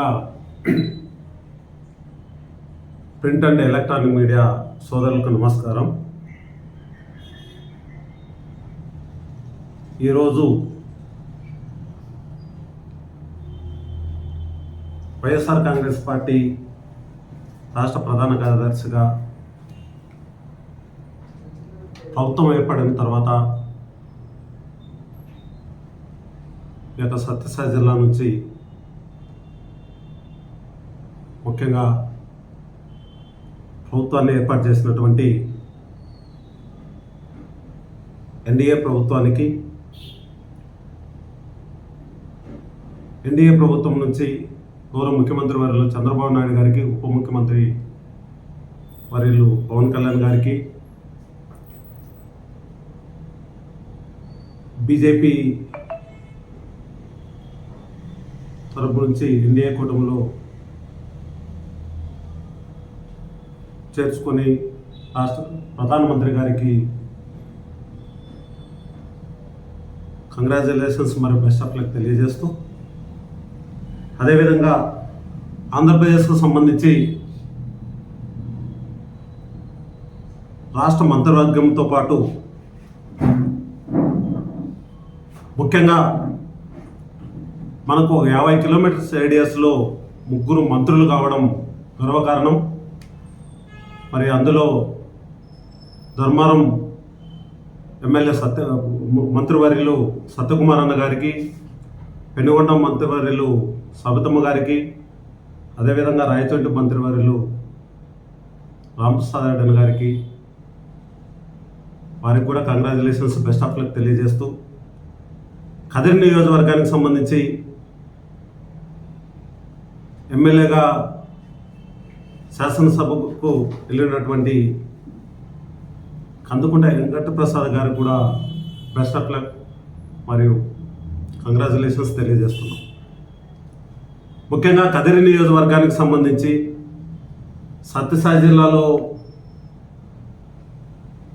ముఖ్యంగా print and electronic media సోదరులకు నమస్కారం. ఈరోజు వైఎస్ఆర్ కాంగ్రెస్ పార్టీ రాష్ట్ర ప్రధాన కార్యదర్శిగా ప్రభుత్వం ఏర్పడిన తర్వాత ఈ యొక్క సత్యసాయి జిల్లా నుంచి ముఖ్యంగా ప్రభుత్వాన్ని ఏర్పాటు చేసినటువంటి ఎన్డీఏ ప్రభుత్వానికి ఎన్డీఏ ప్రభుత్వం నుంచి గౌరవ ముఖ్యమంత్రి వర్యులు చంద్రబాబు నాయుడు గారికి ఉప ముఖ్యమంత్రి వర్యులు పవన్ కళ్యాణ్ గారికి బీజేపీ తరపు నుంచి ఎన్డీఏ కూటమిలో చేర్చుకొని రాష్ట్ర ప్రధానమంత్రి గారికి కంగ్రాచులేషన్స్ మరియు బెస్ట్ ఆఫ్ లక్ తెలియజేస్తూ అదేవిధంగా ఆంధ్రప్రదేశ్కు సంబంధించి రాష్ట్ర మంత్రివర్గంతో పాటు ముఖ్యంగా మనకు ఒక యాభై కిలోమీటర్స్ రేడియస్లో ముగ్గురు మంత్రులు కావడం గర్వకారణం. మరి అందులో ధర్మారం ఎమ్మెల్యే సత్య మంత్రివర్యులు సత్యకుమార్ అన్న గారికి పెనుగొండ మంత్రివర్యులు సబితమ్మ గారికి అదేవిధంగా రాయచోటి మంత్రివర్యులు రామప్రసాద్ రెడ్డి గారికి వారికి కూడా కంగ్రాచులేషన్స్ బెస్ట్ ఆఫ్ లక్ తెలియజేస్తూ కదిరి నియోజకవర్గానికి సంబంధించి ఎమ్మెల్యేగా శాసనసభకు వెళ్ళినటువంటి కందుకుంట వెంకటప్రసాద్ గారు కూడా బెస్ట్ ఆఫ్ లక్ మరియు కంగ్రాచులేషన్స్ తెలియజేస్తున్నాం. ముఖ్యంగా కదిరి నియోజకవర్గానికి సంబంధించి సత్యసాయి జిల్లాలో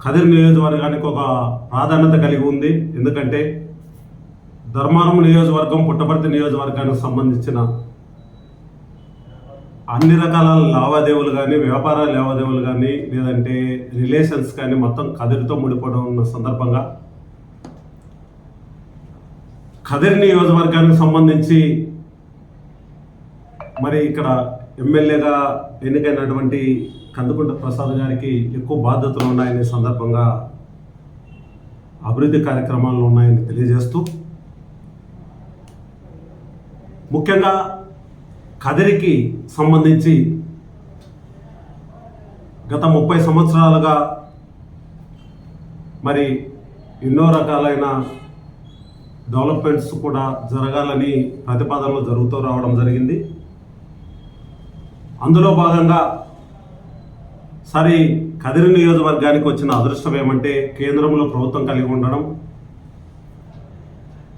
కదిరి నియోజకవర్గానికి ఒక ప్రాధాన్యత కలిగి ఉంది. ఎందుకంటే ధర్మారం నియోజకవర్గం పుట్టపర్తి నియోజకవర్గానికి సంబంధించిన అన్ని రకాల లావాదేవీలు కానీ వ్యాపార లావాదేవీలు కానీ లేదంటే రిలేషన్స్ కానీ మొత్తం కదిరితో ముడిపడి ఉన్న సందర్భంగా కదిరి నియోజకవర్గానికి సంబంధించి మరి ఇక్కడ ఎమ్మెల్యేగా ఎన్నికైనటువంటి కందుకుంట ప్రసాద్ గారికి ఎక్కువ బాధ్యతలు ఉన్నాయనే సందర్భంగా అభివృద్ధి కార్యక్రమాలు ఉన్నాయని తెలియజేస్తూ ముఖ్యంగా కదిరికి సంబంధించి గత ముప్పై సంవత్సరాలుగా మరి ఎన్నో రకాలైన డెవలప్మెంట్స్ కూడా జరగాలని ప్రతిపాదనలు జరుగుతూ రావడం జరిగింది. అందులో భాగంగా సరే కదిరి నియోజకవర్గానికి వచ్చిన అదృష్టం ఏమంటే కేంద్రంలో ప్రభుత్వం కలిగి ఉండడం.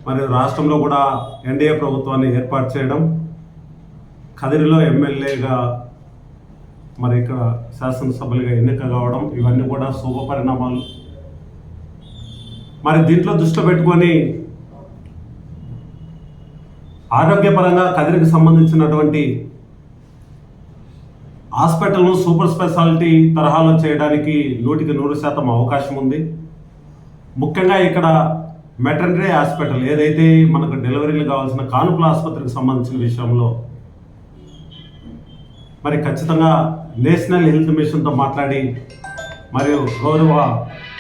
మరి రాష్ట్రంలో కూడా ఎన్డీఏ ప్రభుత్వాన్ని ఏర్పాటు చేయడం. కదిరిలో ఎమ్మెల్యేగా మరి ఇక్కడ శాసనసభ్యులుగా ఎన్నిక కావడం ఇవన్నీ కూడా శుభ పరిణామాలు. మరి దీంట్లో దృష్టి పెట్టుకొని ఆరోగ్యపరంగా కదిరికి సంబంధించినటువంటి హాస్పిటల్ను సూపర్ స్పెషాలిటీ తరహాలో చేయడానికి నూటికి నూరు శాతం అవకాశం ఉంది. ముఖ్యంగా ఇక్కడ మెటర్నరీ హాస్పిటల్ ఏదైతే మనకు డెలివరీలు కావాల్సిన కానుపుల ఆసుపత్రికి సంబంధించిన విషయంలో మరి ఖచ్చితంగా నేషనల్ హెల్త్ మిషన్తో మాట్లాడి మరియు గౌరవ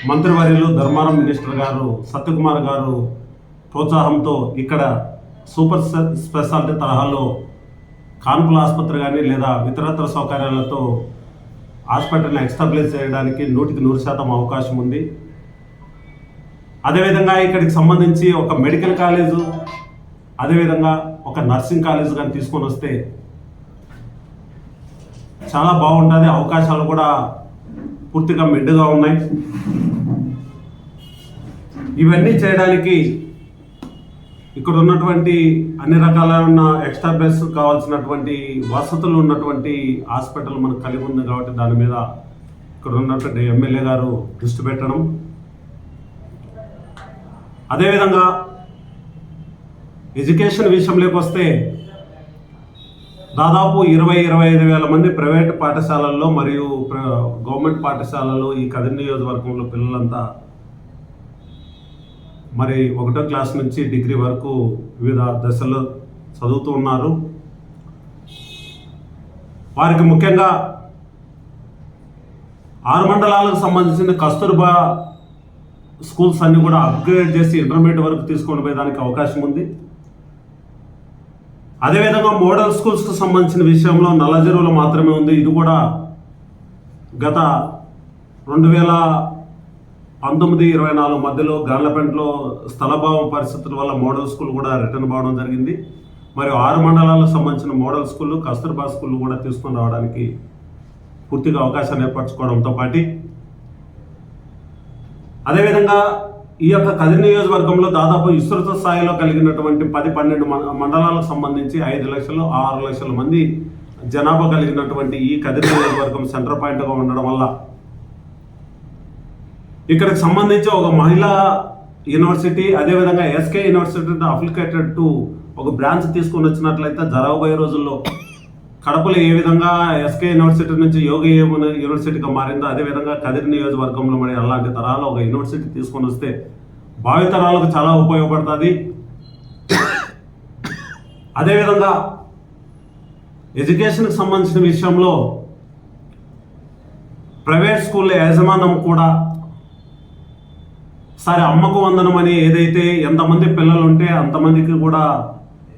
మంత్రివర్యులు ధర్మారం మినిస్టర్ గారు సత్యకుమార్ గారు ప్రోత్సాహంతో ఇక్కడ సూపర్ స్పె- స్పెషాలిటీ తరహాలో కాన్పుల ఆసుపత్రి కానీ లేదా ఇతరత్ర సౌకర్యాలతో హాస్పిటల్ని ఎక్స్టాబ్లిష్ చేయడానికి నూటికి నూరు శాతం అవకాశం ఉంది. అదేవిధంగా ఇక్కడికి సంబంధించి ఒక మెడికల్ కాలేజు అదేవిధంగా ఒక నర్సింగ్ కాలేజ్ కానీ తీసుకొని వస్తే చాలా బాగుంటుంది. అవకాశాలు కూడా పూర్తిగా మెండుగా ఉన్నాయి. ఇవన్నీ చేయడానికి ఇక్కడ ఉన్నటువంటి అన్ని రకాలైన ఎక్స్ట్రా బెస్ కావాల్సినటువంటి వసతులు ఉన్నటువంటి హాస్పిటల్ మనకు కలిగి ఉంది కాబట్టి దాని మీద ఇక్కడ ఉన్నటువంటి ఎమ్మెల్యే గారు దృష్టి పెట్టడం. అదేవిధంగా ఎడ్యుకేషన్ విషయంలోకి వస్తే దాదాపు ఇరవై ఇరవై ఐదు వేల మంది ప్రైవేట్ పాఠశాలల్లో మరియు ప్ర- గవర్నమెంట్ పాఠశాలలో ఈ కదిరి నియోజకవర్గంలో పిల్లలంతా మరి ఒకటో క్లాస్ నుంచి డిగ్రీ వరకు వివిధ దశల్లో చదువుతూ ఉన్నారు. వారికి ముఖ్యంగా ఆరు మండలాలకు సంబంధించిన కస్తూర్బా స్కూల్స్ అన్ని కూడా అప్గ్రేడ్ చేసి ఇంటర్మీడియట్ వరకు తీసుకొని పోయేదానికి అవకాశం ఉంది. అదేవిధంగా మోడల్ స్కూల్స్కి సంబంధించిన విషయంలో నల్లజెరువులో మాత్రమే ఉంది. ఇది కూడా గత రెండు వేల పంతొమ్మిది ఇరవై నాలుగు మధ్యలో గార్లపెంటలో స్థలభావం పరిస్థితుల వల్ల మోడల్ స్కూల్ కూడా రిటర్న్ కావడం జరిగింది. మరియు ఆరు మండలాలకు సంబంధించిన మోడల్ స్కూళ్ళు కస్తూర్బా స్కూళ్ళు కూడా తీసుకొని రావడానికి పూర్తిగా అవకాశాన్ని ఏర్పరచుకోవడంతో పాటు. అదేవిధంగా ఈ యొక్క కది నియోజకవర్గంలో దాదాపు విస్తృత స్థాయిలో కలిగినటువంటి పది పన్నెండు మండలాలకు సంబంధించి ఐదు లక్షలు ఆరు లక్షల మంది జనాభా కలిగినటువంటి ఈ కది నియోజకవర్గం సెంటర్ పాయింట్గా ఉండడం వల్ల ఇక్కడికి సంబంధించి ఒక మహిళా యూనివర్సిటీ అదేవిధంగా ఎస్కే యూనివర్సిటీ అప్లికేటెడ్ టు ఒక బ్రాంచ్ తీసుకొని వచ్చినట్లయితే జరగబోయే రోజుల్లో కడపలో ఏ విధంగా ఎస్కే యూనివర్సిటీ నుంచి యోగ యూనివర్సిటీగా మారిందో అదేవిధంగా కదిరి నియోజకవర్గంలో మరి అలాంటి తరాలు ఒక యూనివర్సిటీ తీసుకొని వస్తే భావితరాలకు చాలా ఉపయోగపడుతుంది. అదేవిధంగా ఎడ్యుకేషన్కి సంబంధించిన విషయంలో ప్రైవేట్ స్కూళ్ళ యాజమాన్యం కూడా సరే అమ్మకు వందనం అని ఏదైతే ఎంతమంది పిల్లలు ఉంటే అంతమందికి కూడా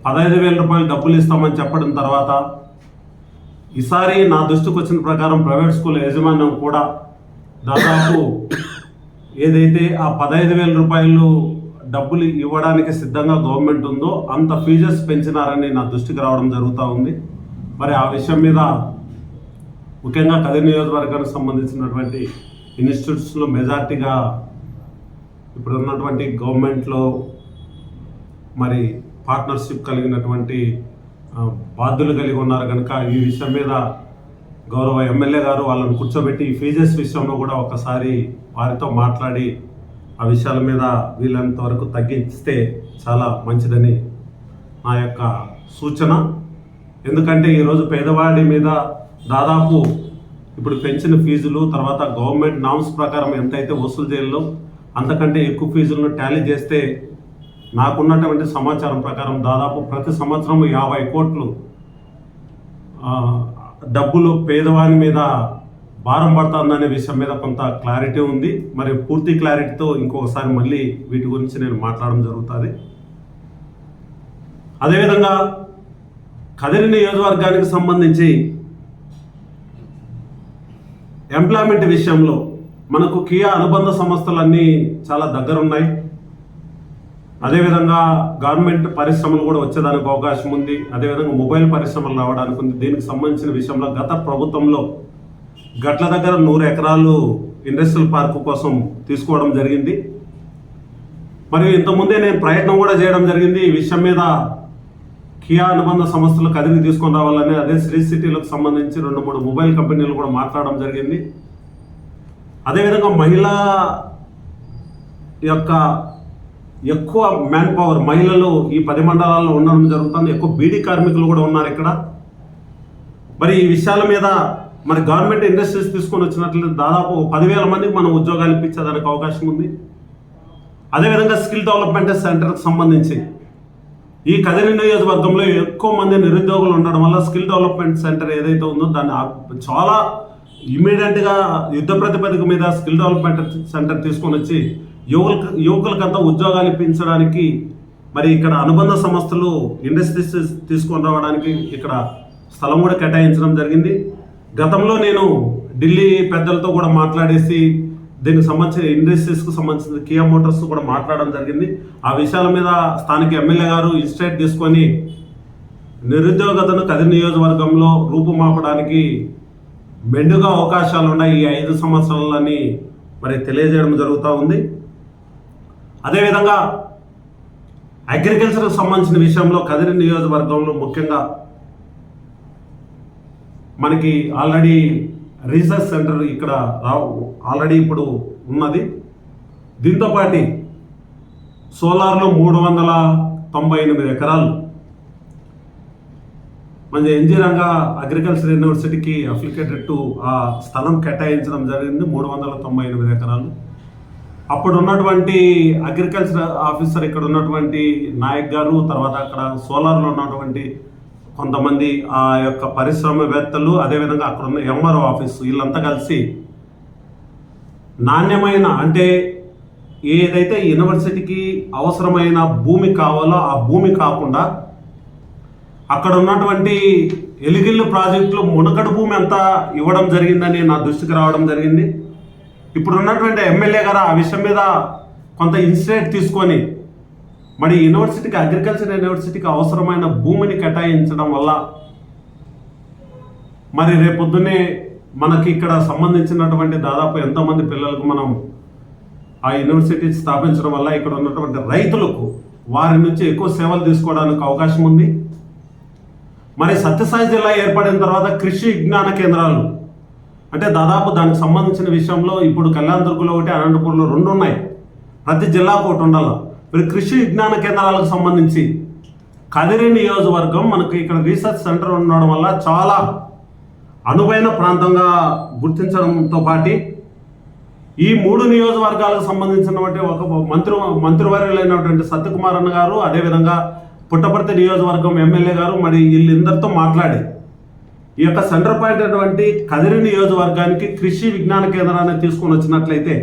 పదహైదు వేల రూపాయలు డబ్బులు ఇస్తామని చెప్పడం తర్వాత ఈసారి నా దృష్టికి వచ్చిన ప్రకారం ప్రైవేట్ స్కూల్ యాజమాన్యం కూడా దాదాపు ఏదైతే ఆ పదహైదు వేల రూపాయలు డబ్బులు ఇవ్వడానికి సిద్ధంగా గవర్నమెంట్ ఉందో అంత ఫీజెస్ పెంచినారని నా దృష్టికి రావడం జరుగుతూ ఉంది. మరి ఆ విషయం మీద ముఖ్యంగా కదిరి నియోజకవర్గానికి సంబంధించినటువంటి ఇన్స్టిట్యూట్స్లో మెజార్టీగా ఇప్పుడు ఉన్నటువంటి గవర్నమెంట్లో మరి పార్ట్నర్షిప్ కలిగినటువంటి బాధ్యులు కలిగి ఉన్నారు కనుక ఈ విషయం మీద గౌరవ ఎమ్మెల్యే గారు వాళ్ళని కూర్చోబెట్టి ఈ ఫీజెస్ విషయంలో కూడా ఒకసారి వారితో మాట్లాడి ఆ విషయాల మీద వీళ్ళంత వరకు తగ్గిస్తే చాలా మంచిదని నా యొక్క సూచన. ఎందుకంటే ఈరోజు పేదవాడి మీద దాదాపు ఇప్పుడు పెంచిన ఫీజులు తర్వాత గవర్నమెంట్ నామ్స్ ప్రకారం ఎంతైతే వసూలు చేయాలో అంతకంటే ఎక్కువ ఫీజులను టాలీ చేస్తే నాకున్నటువంటి సమాచారం ప్రకారం దాదాపు ప్రతి సంవత్సరం యాభై కోట్లు డబ్బులు పేదవాని మీద భారం పడుతుందనే విషయం మీద కొంత క్లారిటీ ఉంది. మరి పూర్తి క్లారిటీతో ఇంకొకసారి మళ్ళీ వీటి గురించి నేను మాట్లాడడం జరుగుతుంది. అదేవిధంగా కదిరి నియోజకవర్గానికి సంబంధించి ఎంప్లాయ్మెంట్ విషయంలో మనకు కియా అనుబంధ సంస్థలన్నీ చాలా దగ్గర ఉన్నాయి అదేవిధంగా గవర్నమెంట్ పరిశ్రమలు కూడా వచ్చేదానికి అవకాశం ఉంది. అదేవిధంగా మొబైల్ పరిశ్రమలు రావడానికి ఉంది. దీనికి సంబంధించిన విషయంలో గత ప్రభుత్వంలో గట్ల దగ్గర నూరు ఎకరాలు ఇండస్ట్రియల్ పార్క్ కోసం తీసుకోవడం జరిగింది. మరియు ఇంతకుముందే నేను ప్రయత్నం కూడా చేయడం జరిగింది. ఈ విషయం మీద కియా అనుబంధ సంస్థలు కదిలి తీసుకొని రావాలని అదే శ్రీ సిటీలకు సంబంధించి రెండు మూడు మొబైల్ కంపెనీలు కూడా మాట్లాడడం జరిగింది. అదేవిధంగా మహిళా యొక్క ఎక్కువ మ్యాన్ పవర్ మహిళలు ఈ పది మండలాల్లో ఉండడం జరుగుతుంది. ఎక్కువ బీడీ కార్మికులు కూడా ఉన్నారు ఇక్కడ. మరి ఈ విషయాల మీద మరి గవర్నమెంట్ ఇండస్ట్రీస్ తీసుకొని వచ్చినట్లయితే దాదాపు పదివేల మందికి మనం ఉద్యోగాలు ఇప్పించేదానికి అవకాశం ఉంది. అదేవిధంగా స్కిల్ డెవలప్మెంట్ సెంటర్కి సంబంధించి ఈ కదిరి నియోజకవర్గంలో ఎక్కువ మంది నిరుద్యోగులు ఉండడం వల్ల స్కిల్ డెవలప్మెంట్ సెంటర్ ఏదైతే ఉందో దాన్ని చాలా ఇమీడియట్గా యుద్ధ ప్రతిపదిక మీద స్కిల్ డెవలప్మెంట్ సెంటర్ తీసుకొని వచ్చి యువకు యువకులకంతా ఉద్యోగాలు ఇప్పించడానికి మరి ఇక్కడ అనుబంధ సంస్థలు ఇండస్ట్రీస్ తీసుకొని రావడానికి ఇక్కడ స్థలం కూడా కేటాయించడం జరిగింది. గతంలో నేను ఢిల్లీ పెద్దలతో కూడా మాట్లాడేసి దీనికి సంబంధించిన ఇండస్ట్రీస్కి సంబంధించిన కియా మోటార్స్ కూడా మాట్లాడడం జరిగింది. ఆ విషయాల మీద స్థానిక ఎమ్మెల్యే గారు ఇన్స్టేట్ తీసుకొని నిరుద్యోగతను కదిరి నియోజకవర్గంలో రూపుమాపడానికి మెండుగా అవకాశాలు ఉన్నాయి ఈ ఐదు సంవత్సరాలని మరి తెలియజేయడం జరుగుతూ ఉంది. అదేవిధంగా అగ్రికల్చర్కి సంబంధించిన విషయంలో కదిరి నియోజకవర్గంలో ముఖ్యంగా మనకి ఆల్రెడీ రీసెర్చ్ సెంటర్ ఇక్కడ ఆల్రెడీ ఇప్పుడు ఉన్నది. దీంతోపాటి సోలార్లో మూడు వందల తొంభై ఎనిమిది ఎకరాలు. మన ఎన్జి రంగా అగ్రికల్చర్ యూనివర్సిటీకి అప్లికేటెడ్ టు ఆ స్థలం కేటాయించడం జరిగింది. మూడు వందల తొంభై ఎనిమిది ఎకరాలు. అప్పుడు ఉన్నటువంటి అగ్రికల్చర్ ఆఫీసర్ ఇక్కడ ఉన్నటువంటి నాయక్ గారు తర్వాత అక్కడ సోలార్లో ఉన్నటువంటి కొంతమంది ఆ యొక్క పరిశ్రమవేత్తలు అదేవిధంగా అక్కడ ఉన్న ఎంఆర్ఓ ఆఫీస్ వీళ్ళంతా కలిసి నాణ్యమైన అంటే ఏదైతే యూనివర్సిటీకి అవసరమైన భూమి కావాలో ఆ భూమి కాకుండా అక్కడ ఉన్నటువంటి ఎలిగిల్లు ప్రాజెక్టులో మునకడు భూమి అంతా ఇవ్వడం జరిగిందని నా దృష్టికి రావడం జరిగింది. ఇప్పుడు ఉన్నటువంటి ఎమ్మెల్యే గారు ఆ విషయం మీద కొంత ఇన్సిడెంట్ తీసుకొని మరి యూనివర్సిటీకి అగ్రికల్చర్ యూనివర్సిటీకి అవసరమైన భూమిని కేటాయించడం వల్ల మరి రేపొద్దునే మనకి ఇక్కడ సంబంధించినటువంటి దాదాపు ఎంతోమంది పిల్లలకు మనం ఆ యూనివర్సిటీ స్థాపించడం వల్ల ఇక్కడ ఉన్నటువంటి రైతులకు వారి నుంచి ఎక్కువ సేవలు తీసుకోవడానికి అవకాశం ఉంది. మరి సత్యసాయి జిల్లా ఏర్పడిన తర్వాత కృషి విజ్ఞాన కేంద్రాలు అంటే దాదాపు దానికి సంబంధించిన విషయంలో ఇప్పుడు కళ్యాణదుర్గలో ఒకటి అనంతపూర్లో రెండు ఉన్నాయి. ప్రతి జిల్లాకు ఒకటి ఉండాలి. మరి కృషి విజ్ఞాన కేంద్రాలకు సంబంధించి కదిరి నియోజకవర్గం మనకు ఇక్కడ రీసెర్చ్ సెంటర్ ఉండడం వల్ల చాలా అనువైన ప్రాంతంగా గుర్తించడంతో పాటు ఈ మూడు నియోజకవర్గాలకు సంబంధించినటువంటి ఒక మంత్రి మంత్రివర్యులైనటువంటి సత్యకుమార్ అన్న గారు అదేవిధంగా పుట్టపర్తి నియోజకవర్గం ఎమ్మెల్యే గారు మరి వీళ్ళిద్దరితో మాట్లాడి ఈ యొక్క సెంటర్ పాయింట్ అటువంటి కదిరి నియోజకవర్గానికి కృషి విజ్ఞాన కేంద్రాన్ని తీసుకొని వచ్చినట్లయితే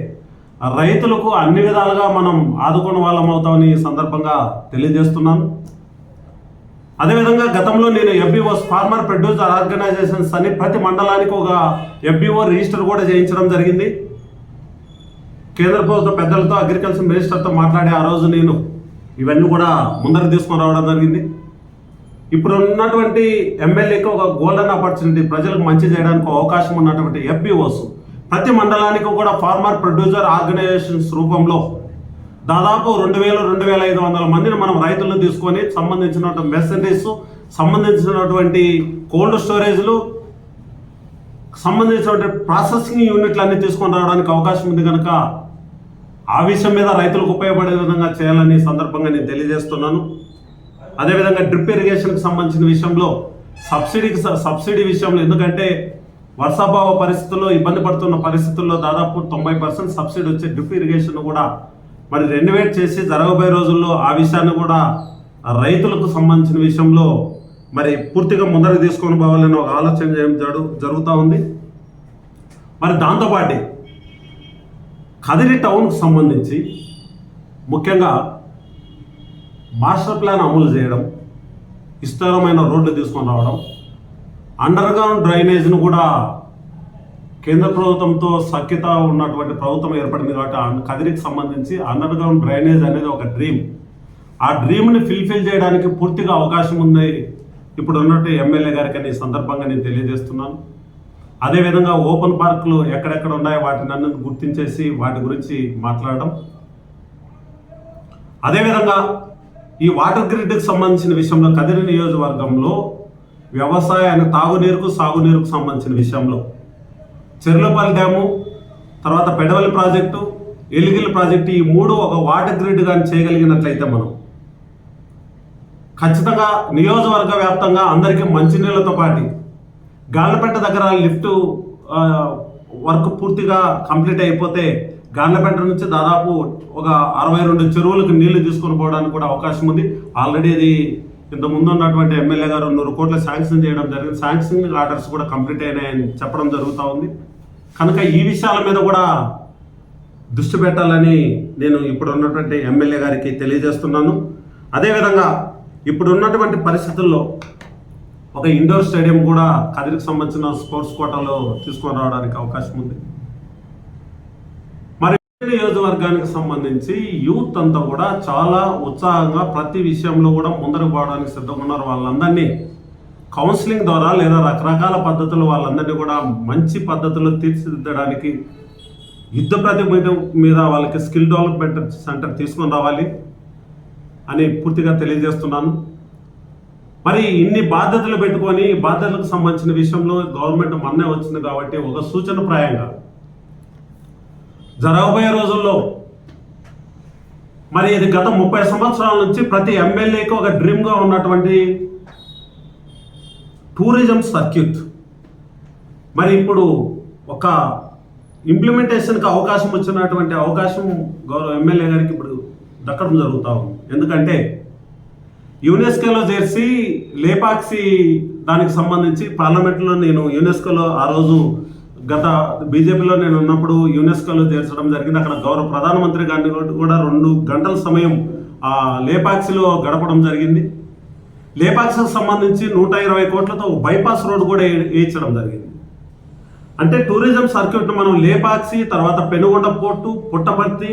రైతులకు అన్ని విధాలుగా మనం ఆదుకున్న వాళ్ళం అవుతామని ఈ సందర్భంగా తెలియజేస్తున్నాను. అదేవిధంగా గతంలో నేను ఎఫ్బీఓ ఫార్మర్ ప్రొడ్యూసర్ ఆర్గనైజేషన్స్ అని ప్రతి మండలానికి ఒక ఎఫ్బీఓ రిజిస్టర్ కూడా చేయించడం జరిగింది. కేంద్ర ప్రభుత్వ పెద్దలతో అగ్రికల్చర్ మినిస్టర్తో మాట్లాడి ఆ రోజు నేను ఇవన్నీ కూడా ముందర తీసుకొని రావడం జరిగింది. ఇప్పుడు ఉన్నటువంటి ఎమ్మెల్యేకి ఒక గోల్డెన్ ఆపర్చునిటీ ప్రజలకు మంచి చేయడానికి అవకాశం ఉన్నటువంటి ఎఫ్పిఓస్ ప్రతి మండలానికి కూడా ఫార్మర్ ప్రొడ్యూసర్ ఆర్గనైజేషన్స్ రూపంలో దాదాపు రెండు వేలు రెండు వేల ఐదు వందల మందిని మనం రైతులను తీసుకొని సంబంధించినటువంటి మెసరీస్ సంబంధించినటువంటి కోల్డ్ స్టోరేజ్లు సంబంధించినటువంటి ప్రాసెసింగ్ యూనిట్లు అన్ని తీసుకొని రావడానికి అవకాశం ఉంది కనుక ఆ విషయం మీద రైతులకు ఉపయోగపడే విధంగా చేయాలని సందర్భంగా నేను తెలియజేస్తున్నాను. అదేవిధంగా డ్రిప్ ఇరిగేషన్కి సంబంధించిన విషయంలో సబ్సిడీకి సబ్సిడీ విషయంలో ఎందుకంటే వర్షాభావ పరిస్థితుల్లో ఇబ్బంది పడుతున్న పరిస్థితుల్లో దాదాపు తొంభై పర్సెంట్ సబ్సిడీ వచ్చే డ్రిప్ ఇరిగేషన్ కూడా మరి రెన్యువేట్ చేసి జరగబోయే రోజుల్లో ఆ విషయాన్ని కూడా రైతులకు సంబంధించిన విషయంలో మరి పూర్తిగా ముందరకు తీసుకొని పోవాలని ఒక ఆలోచన చేయడం జరు జరుగుతూ ఉంది. మరి దాంతోపాటు కదిరి టౌన్కు సంబంధించి ముఖ్యంగా మాస్టర్ ప్లాన్ అమలు చేయడం విస్తారమైన రోడ్లు తీసుకొని రావడం అండర్ గ్రౌండ్ డ్రైనేజ్ను కూడా కేంద్ర ప్రభుత్వంతో సఖ్యత ఉన్నటువంటి ప్రభుత్వం ఏర్పడింది కాబట్టి కదిరికి సంబంధించి అండర్ గ్రౌండ్ డ్రైనేజ్ అనేది ఒక డ్రీమ్. ఆ డ్రీమ్ని ఫిల్ఫిల్ చేయడానికి పూర్తిగా అవకాశం ఉంది ఇప్పుడు ఉన్నట్టు ఎమ్మెల్యే గారికి ఈ సందర్భంగా నేను తెలియజేస్తున్నాను. అదేవిధంగా ఓపెన్ పార్కులు ఎక్కడెక్కడ ఉన్నాయో వాటిని అన్ని గుర్తించేసి వాటి గురించి మాట్లాడడం. అదేవిధంగా ఈ వాటర్ గ్రిడ్కి సంబంధించిన విషయంలో కదిరి నియోజకవర్గంలో వ్యవసాయాన్ని తాగునీరుకు సాగునీరుకు సంబంధించిన విషయంలో చెర్లపల్లి డ్యాము తర్వాత పెడవలి ప్రాజెక్టు ఎలిగిల్ ప్రాజెక్టు ఈ మూడు ఒక వాటర్ గ్రిడ్ కానీ చేయగలిగినట్లయితే మనం ఖచ్చితంగా నియోజకవర్గ వ్యాప్తంగా అందరికీ మంచినీళ్ళతో పాటు గాలిపేట దగ్గర లిఫ్ట్ వర్క్ పూర్తిగా కంప్లీట్ అయిపోతే గాళ్ళపేట నుంచి దాదాపు ఒక అరవై రెండు చెరువులకు నీళ్ళు తీసుకొని పోవడానికి కూడా అవకాశం ఉంది. ఆల్రెడీ అది ఇంత ముందు ఉన్నటువంటి ఎమ్మెల్యే గారు నూరు కోట్ల శాంక్షన్ చేయడం జరిగింది. శాంక్షన్ ఆర్డర్స్ కూడా కంప్లీట్ అయినాయని చెప్పడం జరుగుతూ ఉంది. కనుక ఈ విషయాల మీద కూడా దృష్టి పెట్టాలని నేను ఇప్పుడు ఉన్నటువంటి ఎమ్మెల్యే గారికి తెలియజేస్తున్నాను. అదేవిధంగా ఇప్పుడు ఉన్నటువంటి పరిస్థితుల్లో ఒక ఇండోర్ స్టేడియం కూడా కదిరికి సంబంధించిన స్పోర్ట్స్ కోటాలో తీసుకొని రావడానికి అవకాశం ఉంది. నియోజకవర్గానికి సంబంధించి యూత్ అంతా కూడా చాలా ఉత్సాహంగా ప్రతి విషయంలో కూడా ముందరకు పోవడానికి సిద్ధంగా ఉన్నారు వాళ్ళందరినీ కౌన్సిలింగ్ ద్వారా లేదా రకరకాల పద్ధతులు వాళ్ళందరినీ కూడా మంచి పద్ధతుల్లో తీర్చిదిద్దడానికి యుద్ధ ప్రతిభ మీద వాళ్ళకి స్కిల్ డెవలప్మెంట్ సెంటర్ తీసుకొని రావాలి అని పూర్తిగా తెలియజేస్తున్నాను. మరి ఇన్ని బాధ్యతలు పెట్టుకొని బాధ్యతలకు సంబంధించిన విషయంలో గవర్నమెంట్ మొన్నే వచ్చింది కాబట్టి ఒక సూచన ప్రాయంగా జరగబోయే రోజుల్లో మరి ఇది గత ముప్పై సంవత్సరాల నుంచి ప్రతి ఎమ్మెల్యేకి ఒక డ్రీమ్గా ఉన్నటువంటి టూరిజం సర్క్యూట్. మరి ఇప్పుడు ఒక ఇంప్లిమెంటేషన్కి అవకాశం వచ్చినటువంటి అవకాశం గౌరవ ఎమ్మెల్యే గారికి ఇప్పుడు దక్కడం జరుగుతా ఉంది. ఎందుకంటే యునెస్కోలో చేర్చి లేపాక్సి దానికి సంబంధించి పార్లమెంట్లో నేను యునెస్కోలో ఆ రోజు గత బీజేపీలో నేను ఉన్నప్పుడు యునెస్కోలో చేర్చడం జరిగింది. అక్కడ గౌరవ ప్రధానమంత్రి గారిని కూడా రెండు గంటల సమయం ఆ లేపాక్సిలో గడపడం జరిగింది. లేపాక్సికి సంబంధించి నూట ఇరవై కోట్లతో బైపాస్ రోడ్ కూడా వేయించడం జరిగింది. అంటే టూరిజం సర్క్యూట్ మనం లేపాక్సి తర్వాత పెనుగొండ పోర్టు పుట్టపర్తి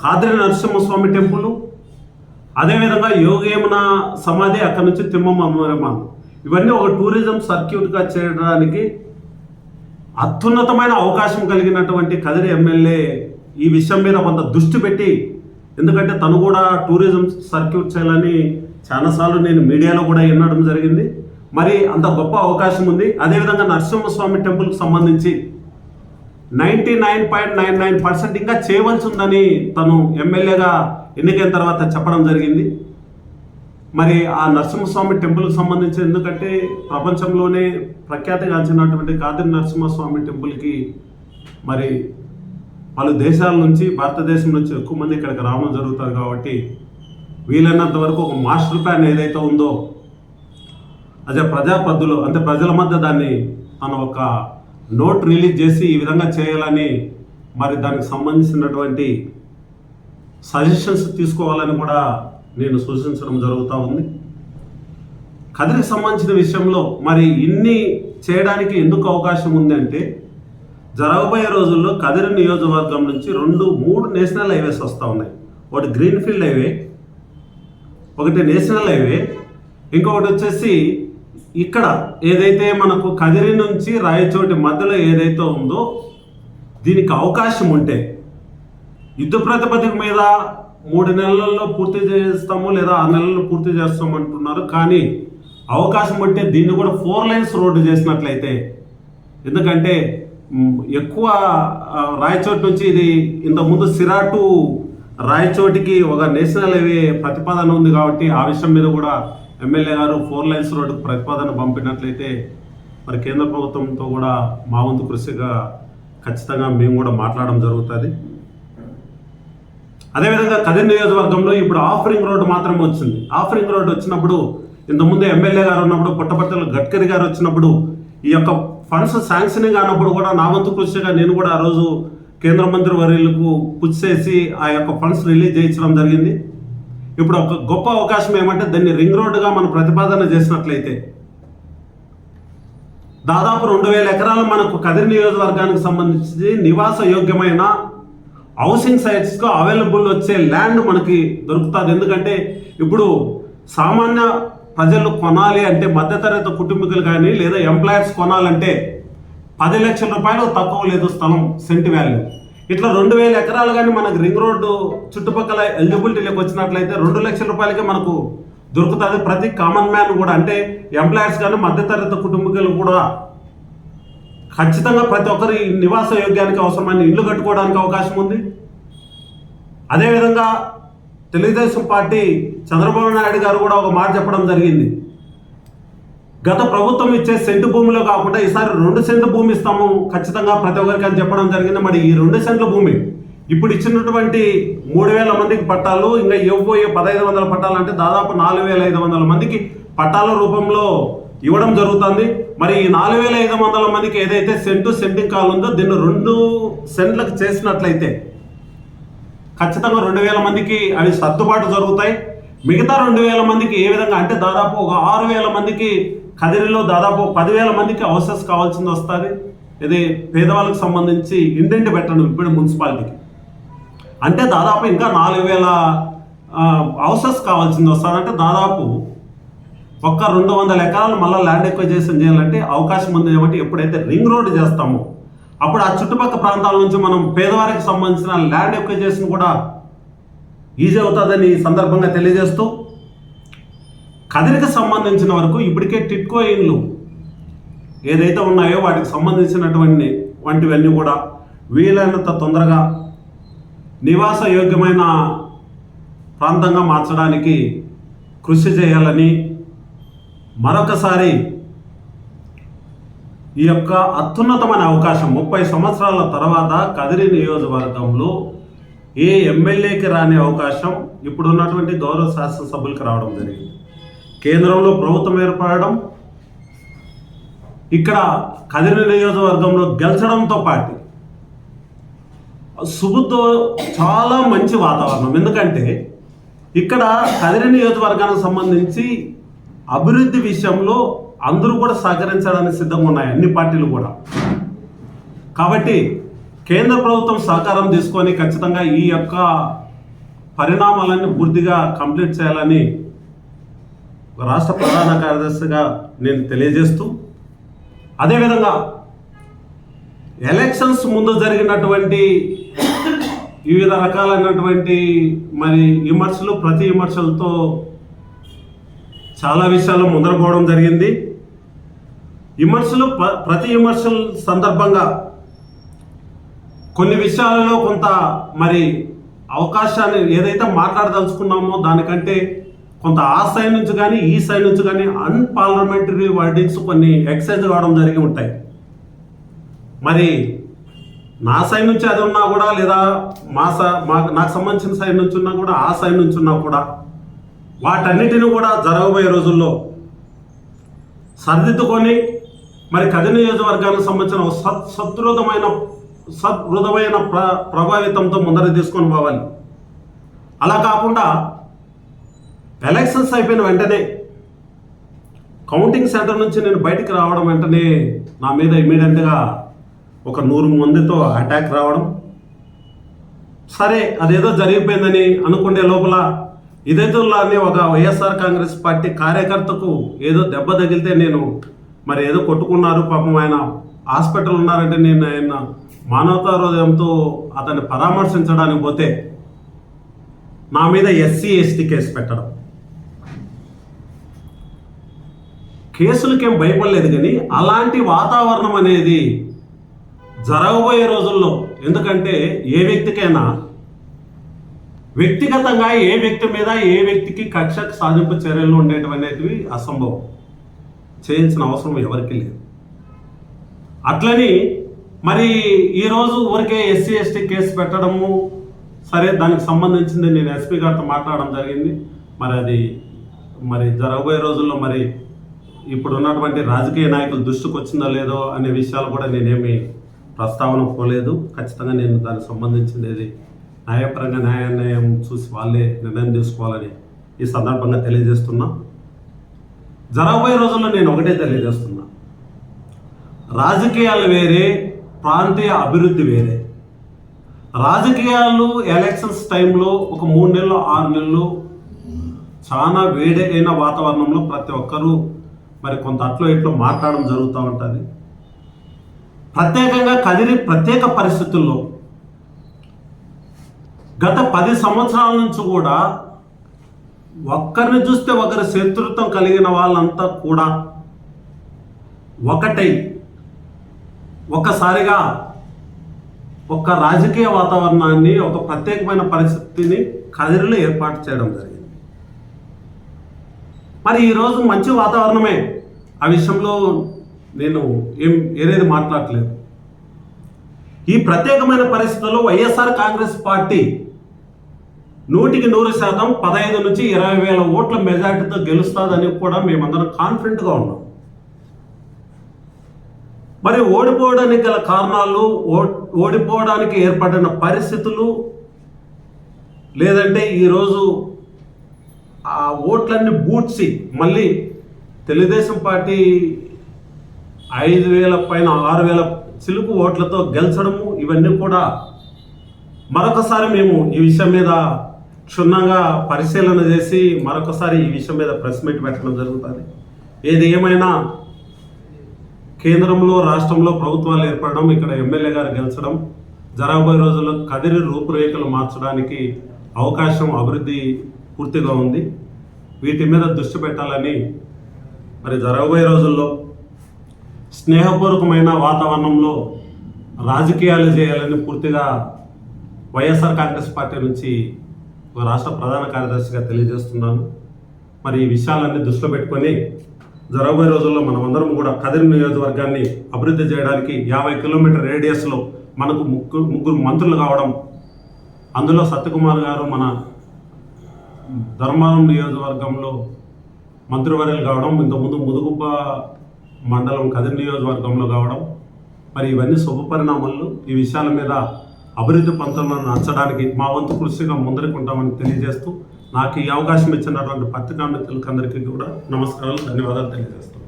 కాద్రి నరసింహస్వామి టెంపుల్ అదేవిధంగా యోగేమన సమాధి అక్కడ నుంచి తిమ్మమ్మ ఇవన్నీ ఒక టూరిజం సర్క్యూట్గా చేయడానికి అత్యున్నతమైన అవకాశం కలిగినటువంటి కదిరి ఎమ్మెల్యే ఈ విషయం మీద కొంత దృష్టి పెట్టి ఎందుకంటే తను కూడా టూరిజం సర్క్యూట్ చేయాలని చాలాసార్లు నేను మీడియాలో కూడా వినడం జరిగింది. మరి అంత గొప్ప అవకాశం ఉంది. అదేవిధంగా నరసింహస్వామి టెంపుల్కి సంబంధించి ninety nine point nine nine percent ఇంకా చేయవలసి ఉందని తను ఎమ్మెల్యేగా ఎన్నికైన తర్వాత చెప్పడం జరిగింది. మరి ఆ నరసింహస్వామి టెంపుల్కి సంబంధించి ఎందుకంటే ప్రపంచంలోనే ప్రఖ్యాతిగాంచినటువంటి కాదిరి నరసింహస్వామి టెంపుల్కి మరి పలు దేశాల నుంచి భారతదేశం నుంచి ఎక్కువ మంది ఇక్కడికి రావడం జరుగుతారు కాబట్టి వీలైనంత వరకు ఒక మాస్టర్ ప్లాన్ ఏదైతే ఉందో అదే ప్రజాపద్దులు అంటే ప్రజల మధ్య దాన్ని తన ఒక నోట్ రిలీజ్ చేసి ఈ విధంగా చేయాలని మరి దానికి సంబంధించినటువంటి సజెషన్స్ తీసుకోవాలని కూడా నేను సూచించడం జరుగుతూ ఉంది. కదిరికి సంబంధించిన విషయంలో మరి ఇన్ని చేయడానికి ఎందుకు అవకాశం ఉంది అంటే జరగబోయే రోజుల్లో కదిరి నియోజకవర్గం నుంచి రెండు మూడు నేషనల్ హైవేస్ వస్తూ ఉన్నాయి. ఒకటి గ్రీన్ఫీల్డ్ హైవే ఒకటి నేషనల్ హైవే ఇంకొకటి వచ్చేసి ఇక్కడ ఏదైతే మనకు కదిరి నుంచి రాయచోటి మధ్యలో ఏదైతే ఉందో దీనికి అవకాశం ఉంటే యుద్ధ ప్రతిపదిక మీద మూడు నెలల్లో పూర్తి చేస్తాము లేదా ఆరు నెలల్లో పూర్తి చేస్తామంటున్నారు. కానీ అవకాశం ఉంటే దీన్ని కూడా ఫోర్ లైన్స్ రోడ్డు చేసినట్లయితే. ఎందుకంటే ఎక్కువ రాయచోటి నుంచి ఇది ఇంతకుముందు సిరా టు రాయచోటికి ఒక నేషనల్ హైవే ప్రతిపాదన ఉంది కాబట్టి ఆ విషయం మీద కూడా ఎమ్మెల్యే గారు ఫోర్ లైన్స్ రోడ్డుకు ప్రతిపాదన పంపినట్లయితే మరి కేంద్ర ప్రభుత్వంతో కూడా మా వంతు కృషిగా ఖచ్చితంగా మేము కూడా మాట్లాడడం జరుగుతుంది. అదేవిధంగా కదిరి నియోజకవర్గంలో ఇప్పుడు ఆఫరింగ్ రోడ్డు మాత్రమే వచ్చింది. ఆఫరింగ్ రోడ్డు వచ్చినప్పుడు ఇంతకుముందు ఎమ్మెల్యే గారు ఉన్నప్పుడు పుట్టపర్తిలో గడ్కరీ గారు వచ్చినప్పుడు ఈ యొక్క ఫండ్స్ శాంక్షనింగ్ అయినప్పుడు కూడా నా వంతు కృషిగా నేను కూడా ఆ రోజు కేంద్ర మంత్రి వర్యులకు పుష్ చేసి ఆ యొక్క ఫండ్స్ రిలీజ్ చేయించడం జరిగింది. ఇప్పుడు ఒక గొప్ప అవకాశం ఏమంటే దాన్ని రింగ్ రోడ్డుగా మనం ప్రతిపాదన చేసినట్లయితే దాదాపు రెండు వేల ఎకరాలు మనకు కదిరి నియోజకవర్గానికి సంబంధించి నివాస యోగ్యమైన హౌసింగ్ సైట్స్కు అవైలబుల్ వచ్చే ల్యాండ్ మనకి దొరుకుతుంది. ఎందుకంటే ఇప్పుడు సామాన్య ప్రజలు కొనాలి అంటే మధ్యతరగతి కుటుంబీకులు కానీ లేదా ఎంప్లాయర్స్ కొనాలంటే పది లక్షల రూపాయలు తక్కువ లేదు స్థలం సెంట్ వాల్యూ. ఇట్లా రెండు వేల ఎకరాలు కానీ మనకు రింగ్ రోడ్డు చుట్టుపక్కల ఎలిజిబిలిటీలోకి వచ్చినట్లయితే రెండు లక్షల రూపాయలకే మనకు దొరుకుతుంది. ప్రతి కామన్ మ్యాన్ కూడా అంటే ఎంప్లాయర్స్ కానీ మధ్యతరగతి కుటుంబీకులు కూడా ఖచ్చితంగా ప్రతి ఒక్కరి నివాస యోగ్యానికి అవసరమైన ఇల్లు కట్టుకోవడానికి అవకాశం ఉంది. అదేవిధంగా తెలుగుదేశం పార్టీ చంద్రబాబు నాయుడు గారు కూడా ఒక మాట చెప్పడం జరిగింది. గత ప్రభుత్వం ఇచ్చే సెంటు భూమిలో కాకుండా ఈసారి రెండు సెంటు భూమి ఇస్తాము ఖచ్చితంగా ప్రతి ఒక్కరికి అని చెప్పడం జరిగింది. మరి ఈ రెండు సెంట్ల భూమి ఇప్పుడు ఇచ్చినటువంటి మూడు వేల మందికి పట్టాలు ఇంకా ఇవ్వబోయే పదహైదు వందల పట్టాలు అంటే దాదాపు నాలుగు వేల ఐదు వందల మందికి పట్టాల రూపంలో ఇవ్వడం జరుగుతుంది. మరి ఈ నాలుగు వేల ఐదు వందల మందికి ఏదైతే సెంటు సెంటింగ్ కాల్ ఉందో దీన్ని రెండు సెంట్లకు చేసినట్లయితే ఖచ్చితంగా రెండు వేల మందికి అవి సర్దుబాటు జరుగుతాయి. మిగతా రెండు వేల మందికి ఏ విధంగా అంటే దాదాపు ఒక ఆరు వేల మందికి కదిరిలో దాదాపు పదివేల మందికి హౌసెస్ కావాల్సింది వస్తుంది. ఇది పేదవాళ్ళకి సంబంధించి ఇంటింటి పెట్టండి ఇప్పుడు మున్సిపాలిటీకి. అంటే దాదాపు ఇంకా నాలుగు వేల హౌసెస్ కావాల్సింది వస్తుంది. అంటే దాదాపు ఒక్క రెండు వందల ఎకరాలు మళ్ళీ ల్యాండ్ ఎక్వైజేషన్ చేయాలంటే అవకాశం ఉంది కాబట్టి ఎప్పుడైతే రింగ్ రోడ్ చేస్తామో అప్పుడు ఆ చుట్టుపక్కల ప్రాంతాల నుంచి మనం పేదవారికి సంబంధించిన ల్యాండ్ ఎక్విజేషన్ కూడా ఈజీ అవుతుందని ఈ సందర్భంగా తెలియజేస్తూ కదిరికి సంబంధించిన వరకు ఇప్పటికే టిట్కో ఏదైతే ఉన్నాయో వాటికి సంబంధించినటువంటి వంటివన్నీ కూడా వీలైనంత తొందరగా నివాస యోగ్యమైన ప్రాంతంగా మార్చడానికి కృషి చేయాలని మరొకసారి ఈ యొక్క అత్యున్నతమైన అవకాశం ముప్పై సంవత్సరాల తర్వాత కదిరి నియోజకవర్గంలో ఏ ఎమ్మెల్యేకి రాని అవకాశం ఇప్పుడు ఉన్నటువంటి గౌరవ శాసనసభ్యులకు రావడం జరిగింది. కేంద్రంలో ప్రభుత్వం ఏర్పడడం ఇక్కడ కదిరి నియోజకవర్గంలో గెలిచడంతో పాటు సుబుతో చాలా మంచి వాతావరణం. ఎందుకంటే ఇక్కడ కదిరి నియోజకవర్గానికి సంబంధించి అభివృద్ధి విషయంలో అందరూ కూడా సహకరించడానికి సిద్ధంగా ఉన్నాయి అన్ని పార్టీలు కూడా. కాబట్టి కేంద్ర ప్రభుత్వం సహకారం తీసుకొని ఖచ్చితంగా ఈ యొక్క పరిణామాలన్నీ పూర్తిగా కంప్లీట్ చేయాలని రాష్ట్ర ప్రధాన కార్యదర్శిగా నేను తెలియజేస్తూ అదేవిధంగా ఎలక్షన్స్ ముందు జరిగినటువంటి వివిధ రకాలైనటువంటి మరి విమర్శలు ప్రతి విమర్శలతో చాలా విషయాల్లో ముందరపోవడం జరిగింది. విమర్శలు ప ప్రతి విమర్శల సందర్భంగా కొన్ని విషయాలలో కొంత మరి అవకాశాన్ని ఏదైతే మాట్లాడదలుచుకున్నామో దానికంటే కొంత ఆ సైడ్ నుంచి కానీ ఈ సైడ్ నుంచి కానీ అన్పార్లమెంటరీ వర్డింగ్స్ కొన్ని ఎక్సైజ్ కావడం జరిగి ఉంటాయి. మరి నా సైడ్ నుంచి అది ఉన్నా కూడా లేదా మా స నాకు సంబంధించిన సైడ్ నుంచి ఉన్నా కూడా ఆ సైడ్ నుంచి ఉన్నా కూడా వాటన్నిటిని కూడా జరగబోయే రోజుల్లో సరిదిద్దుకొని మరి కది నియోజకవర్గానికి సంబంధించిన సత్ సదృఢమైన సదృఢమైన ప్ర ప్రభావితంతో ముందర తీసుకొని పోవాలి. అలా కాకుండా ఎలక్షన్స్ అయిపోయిన వెంటనే కౌంటింగ్ సెంటర్ నుంచి నేను బయటికి రావడం వెంటనే నా మీద ఇమీడియట్గా ఒక నూరు మందితో అటాక్ రావడం. సరే అదేదో జరిగిపోయిందని అనుకునే లోపల ఇదేతుల్లాని ఒక వైఎస్ఆర్ కాంగ్రెస్ పార్టీ కార్యకర్తకు ఏదో దెబ్బ తగిలితే నేను మరి ఏదో కొట్టుకున్నారు పాపం ఆయన హాస్పిటల్ ఉన్నారంటే నేను ఆయన మానవతా హృదయంతో అతన్ని పరామర్శించడానికి పోతే నా మీద ఎస్సీ ఎస్టీ కేసు పెట్టడం. కేసులకేం భయపడలేదు కానీ అలాంటి వాతావరణం అనేది జరగబోయే రోజుల్లో ఎందుకంటే ఏ వ్యక్తికైనా వ్యక్తిగతంగా ఏ వ్యక్తి మీద ఏ వ్యక్తికి కక్ష సాధింపు చర్యలు ఉండేటువంటివి అసంభవం. చేయాల్సిన అవసరం ఎవరికి లేదు. అట్లని మరి ఈరోజు ఊరికే ఎస్సీ ఎస్టీ కేసు పెట్టడము సరే దానికి సంబంధించింది నేను ఎస్పీ గారితో మాట్లాడడం జరిగింది. మరి అది మరి జరగబోయే రోజుల్లో మరి ఇప్పుడు ఉన్నటువంటి రాజకీయ నాయకులు దృష్టికి వచ్చిందో లేదో అనే విషయాలు కూడా నేనేమి ప్రస్తావన పోలేదు. ఖచ్చితంగా నేను దానికి సంబంధించింది ఏది న్యాయపరంగా న్యాయాన్యాయం చూసి వాళ్ళే నిర్ణయం తీసుకోవాలని ఈ సందర్భంగా తెలియజేస్తున్నా. జరగబోయే రోజుల్లో నేను ఒకటే తెలియజేస్తున్నా. రాజకీయాలు వేరే ప్రాంతీయ అభివృద్ధి వేరే. రాజకీయాలు ఎలక్షన్స్ టైంలో ఒక మూడు నెలలు ఆరు నెలలు చాలా వేడైన వాతావరణంలో ప్రతి ఒక్కరూ మరి కొంత అట్లో ఇట్లో మాట్లాడడం జరుగుతూ ఉంటుంది. ప్రత్యేకంగా కదిరి ప్రత్యేక పరిస్థితుల్లో గత పది సంవత్సరాల నుంచి కూడా ఒక్కరిని చూస్తే ఒకరి శత్రుత్వం కలిగిన వాళ్ళంతా కూడా ఒకటై ఒక్కసారిగా ఒక రాజకీయ వాతావరణాన్ని ఒక ప్రత్యేకమైన పరిస్థితిని కదిరిలో ఏర్పాటు చేయడం జరిగింది. మరి ఈరోజు మంచి వాతావరణమే. ఆ విషయంలో నేను ఏం ఏదేది మాట్లాడట్లేదు. ఈ ప్రత్యేకమైన పరిస్థితుల్లో వైఎస్ఆర్ కాంగ్రెస్ పార్టీ నూటికి నూరు శాతం పదహైదు నుంచి ఇరవై వేల ఓట్ల మెజార్టీతో గెలుస్తుందని కూడా మేమందరం కాన్ఫిడెంట్గా ఉన్నాం. మరి ఓడిపోవడానికి గల కారణాలు ఓ- ఓడిపోవడానికి ఏర్పడిన పరిస్థితులు లేదంటే ఈరోజు ఆ ఓట్లన్నీ బూడ్చి మళ్ళీ తెలుగుదేశం పార్టీ ఐదు వేల పైన ఆరు వేల చిలుకు ఓట్లతో గెలిచడము ఇవన్నీ కూడా మరొకసారి మేము ఈ విషయం మీద క్షుణ్ణంగా పరిశీలన చేసి మరొకసారి ఈ విషయం మీద ప్రెస్ మీట్ పెట్టడం జరుగుతుంది. ఏది ఏమైనా కేంద్రంలో రాష్ట్రంలో ప్రభుత్వాలు ఏర్పడడం ఇక్కడ ఎమ్మెల్యే గారు గెలిచడం జరగబోయే రోజుల్లో కదిరి రూపురేఖలు మార్చడానికి అవకాశం అభివృద్ధి పూర్తిగా ఉంది. వీటి మీద దృష్టి పెట్టాలని మరి జరగబోయే రోజుల్లో స్నేహపూర్వకమైన వాతావరణంలో రాజకీయాలు చేయాలని పూర్తిగా వైఎస్ఆర్ కాంగ్రెస్ పార్టీ నుంచి రాష్ట్ర ప్రధాన కార్యదర్శిగా తెలియజేస్తున్నాను. మరి ఈ విషయాలన్నీ దృష్టిలో పెట్టుకొని జరగబోయే రోజుల్లో మనమందరం కూడా కదిరి నియోజకవర్గాన్ని అభివృద్ధి చేయడానికి యాభై కిలోమీటర్ రేడియస్లో మనకు ముగ్గురు ముగ్గురు మంత్రులు కావడం అందులో సత్యకుమార్ గారు మన ధర్మవరం నియోజకవర్గంలో మంత్రివర్యులు కావడం ఇంతకుముందు ముదుగుబ్బ మండలం కదిరి నియోజకవర్గంలో కావడం మరి ఇవన్నీ శుభ పరిణామాలు. ఈ విషయాల మీద అభివృద్ధి పంతంలో నచ్చడానికి మా వంతు కృషిగా ముందరకుంటామని తెలియజేస్తూ నాకు ఈ అవకాశం ఇచ్చినటువంటి పత్రికా మిత్రులకందరికీ కూడా నమస్కారాలు ధన్యవాదాలు తెలియజేస్తాను